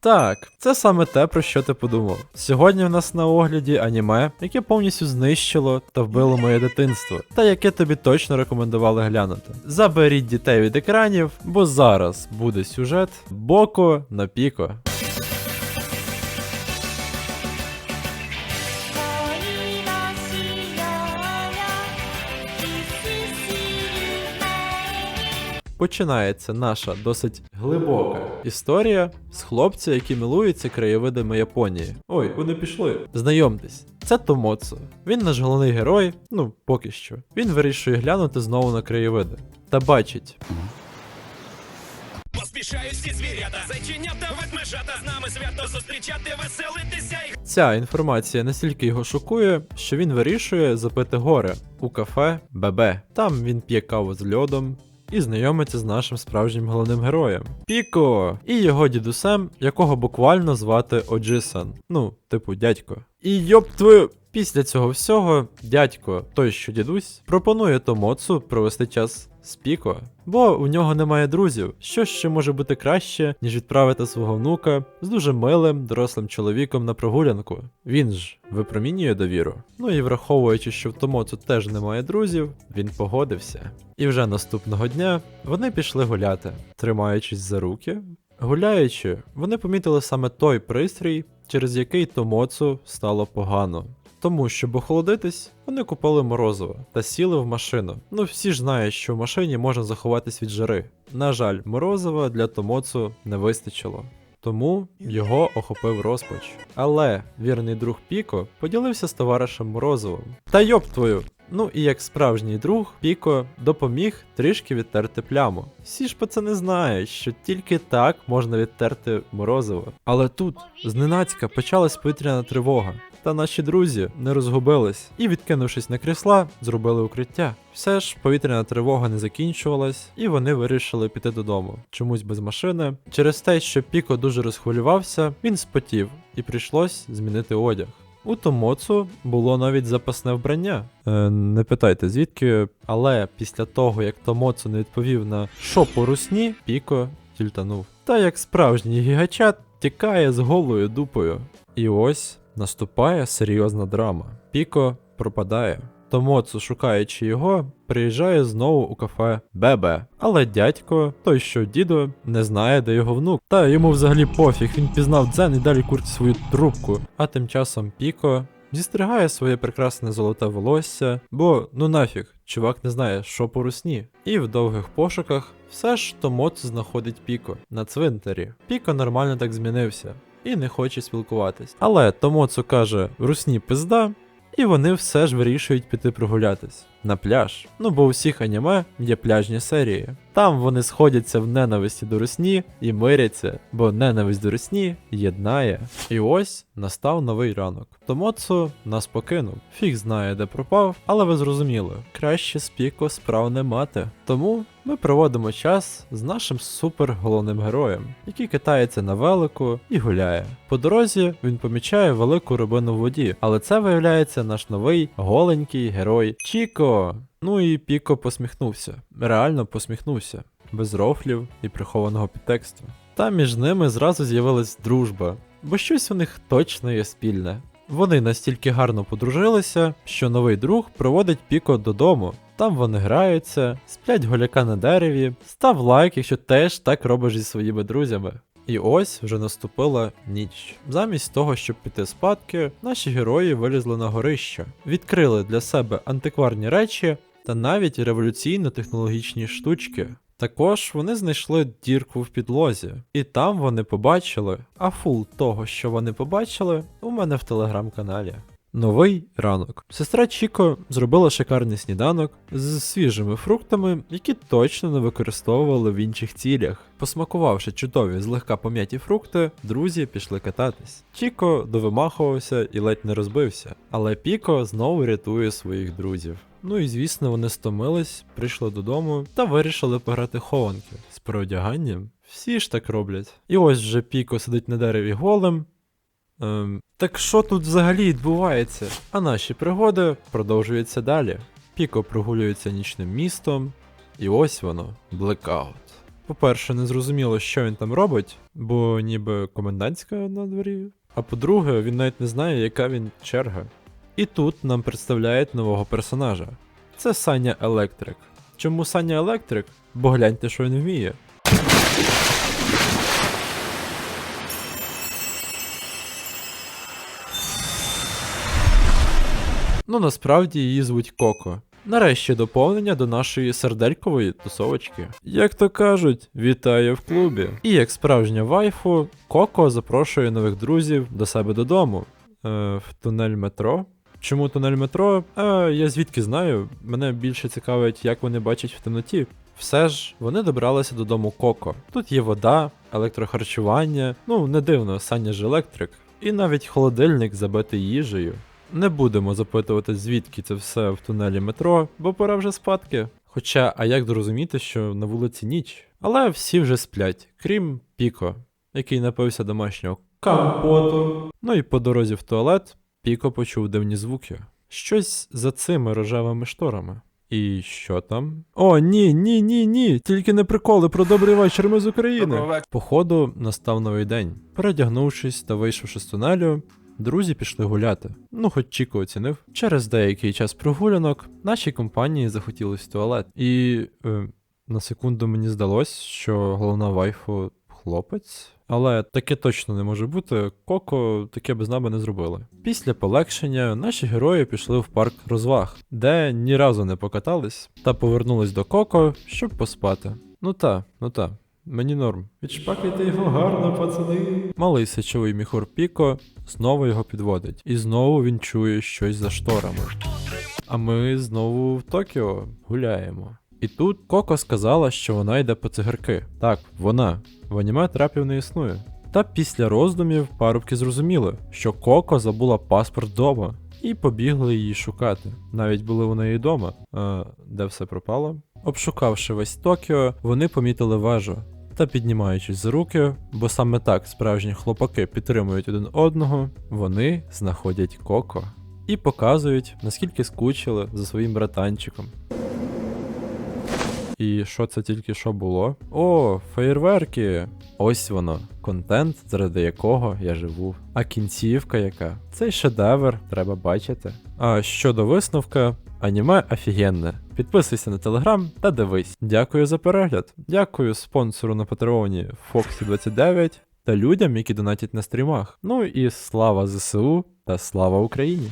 Так, це саме те, про що ти подумав. Сьогодні в нас на огляді аніме, яке повністю знищило та вбило моє дитинство, та яке тобі точно рекомендували глянути. Заберіть дітей від екранів, бо зараз буде сюжет Боко на Піко. Починається наша досить глибока історія з хлопця, які милуються краєвидами Японії. Ой, вони пішли. Знайомтесь, це Томоцу. Він наш головний герой, ну поки що. Він вирішує глянути знову на краєвиди. Та бачить, Поспішають всі звірята, зайченята, ведмежата, з нами свято зустрічати, веселитися і ця інформація настільки його шокує, що він вирішує запити горе у кафе ББ. Там він п'є каву з льодом. І знайомиться з нашим справжнім головним героєм Піко і його дідусем, якого буквально звати Оджисан. Ну, типу, дядько. І йоп твою. Після цього всього дядько, той що дідусь, пропонує Томоцу провести час з Піко, бо у нього немає друзів. Що ще може бути краще, ніж відправити свого внука з дуже милим дорослим чоловіком на прогулянку. Він ж випромінює довіру. Ну і враховуючи, що в Томоцу теж немає друзів, він погодився. І вже наступного дня вони пішли гуляти, тримаючись за руки. Гуляючи, вони помітили саме той пристрій, через який Томоцу стало погано. Тому, щоб охолодитись, вони купили морозиво та сіли в машину. Ну всі ж знають, що в машині можна заховатись від жари. На жаль, морозива для Томоцу не вистачило. Тому його охопив розпач. Але вірний друг Піко поділився з товаришем Морозовим. Та йоп твою! Ну і як справжній друг, Піко допоміг трішки відтерти пляму. Всі ж пацани знають, що тільки так можна відтерти морозиво. Але тут зненацька почалась повітряна тривога. Та наші друзі не розгубились і, відкинувшись на крісла, зробили укриття. Все ж повітряна тривога не закінчувалась, і вони вирішили піти додому. Чомусь без машини. Через те, що Піко дуже розхвилювався, він спотів, і прийшлось змінити одяг. У Томоцу було навіть запасне вбрання. Е, не питайте звідки, але після того, як Томоцу не відповів на що по русні, Піко тільтанув. Та як справжній гігачат тікає з голою дупою. І ось наступає серйозна драма. Піко пропадає. Томоцу, шукаючи його, приїжджає знову у кафе Бебе. Але дядько, той що дідо, не знає, де його внук. Та йому взагалі пофіг, він пізнав дзен і далі курить свою трубку. А тим часом Піко зістригає своє прекрасне золоте волосся, бо ну нафіг, чувак не знає, що по русні. І в довгих пошуках все ж Томоцу знаходить Піко на цвинтарі. Піко нормально так змінився і не хоче спілкуватись. Але Томоцу каже: русні пизда, і вони все ж вирішують піти прогулятись на пляж. Ну бо у всіх аніме є пляжні серії. Там вони сходяться в ненависті до русні і миряться, бо ненависть до русні єднає. І ось настав новий ранок. Томоцу нас покинув. Фіг знає, де пропав, але ви зрозуміли, краще спіко справ не мати. Тому ми проводимо час з нашим супер головним героєм, який катається на велику і гуляє. По дорозі він помічає велику рибину в воді, але це виявляється наш новий голенький герой Чіко. Ну і Піко посміхнувся. Реально посміхнувся. Без рофлів і прихованого підтексту. Та між ними зразу з'явилась дружба, бо щось у них точно є спільне. Вони настільки гарно подружилися, що новий друг проводить Піко додому. Там вони граються, сплять голяка на дереві, став лайк, якщо теж так робиш зі своїми друзями. І ось вже наступила ніч. Замість того, щоб піти спадки, наші герої вилізли на горище, відкрили для себе антикварні речі та навіть революційно-технологічні штучки. Також вони знайшли дірку в підлозі, і там вони побачили, а фул того, що вони побачили, у мене в телеграм-каналі. Новий ранок. Сестра Чіко зробила шикарний сніданок з свіжими фруктами, які точно не використовували в інших цілях. Посмакувавши чудові злегка пом'яті фрукти, друзі пішли кататись. Чіко довимахувався і ледь не розбився, але Піко знову рятує своїх друзів. Ну і звісно, вони стомились, прийшли додому та вирішили пограти хованки з переодяганням. Всі ж так роблять. І ось вже Піко сидить на дереві голим, Ем, так що тут взагалі відбувається? А наші пригоди продовжуються далі. Піко прогулюється нічним містом, і ось воно, блекаут. По-перше, не зрозуміло, що він там робить, бо ніби комендантська на дворі. А по-друге, він навіть не знає, яка він черга. І тут нам представляють нового персонажа. Це Саня Електрик. Чому Саня Електрик? Бо гляньте, що він вміє. Ну насправді її звуть Коко. Нарешті доповнення до нашої серделькової тусовочки. Як то кажуть, вітаю в клубі. І як справжня вайфу, Коко запрошує нових друзів до себе додому. Е, в тунель метро. Чому тунель метро? А, я звідки знаю. Мене більше цікавить, як вони бачать в темноті. Все ж, вони добралися додому Коко. Тут є вода, електрохарчування, ну не дивно, Саня ж електрик, і навіть холодильник забитий їжею. Не будемо запитувати, звідки це все в тунелі метро, бо пора вже спадки. Хоча, а як зрозуміти, що на вулиці ніч? Але всі вже сплять, крім Піко, який напився домашнього компоту. Ну і по дорозі в туалет Піко почув дивні звуки. Щось за цими рожевими шторами. І що там? О, ні, ні, ні, ні. Тільки не приколи про добрий вечір, ми з України. Походу, настав новий день. Передягнувшись та вийшовши з тунелю, друзі пішли гуляти. Ну, хоч Чіко оцінив. Через деякий час прогулянок нашій компанії захотілось в туалет. І е, на секунду мені здалось, що головна вайфу хлопець. Але таке точно не може бути. Коко таке без нами не зробили. Після полегшення наші герої пішли в парк розваг, де ні разу не покатались, та повернулись до Коко, щоб поспати. Ну та, ну та. Мені норм. Відшпакайте його гарно, пацани. Малий сечовий міхур Піко знову його підводить. І знову він чує щось за шторами. А ми знову в Токіо гуляємо. І тут Коко сказала, що вона йде по цигарки. Так, вона. В аніме трапів не існує. Та після роздумів парубки зрозуміли, що Коко забула паспорт вдома, і побігли її шукати. Навіть були у неї вдома. А де все пропало? Обшукавши весь Токіо, вони помітили вежу. Та піднімаючись за руки, бо саме так справжні хлопаки підтримують один одного, вони знаходять Коко і показують, наскільки скучили за своїм братанчиком. І що це тільки що було? О, феєрверки! Ось воно, контент, заради якого я живу. А кінцівка яка? Цей шедевр треба бачити. А щодо висновка, аніме офігенне. Підписуйся на телеграм та дивись. Дякую за перегляд. Дякую спонсору на Патреоні Foxy29 та людям, які донатять на стрімах. Ну і слава ЗСУ та слава Україні!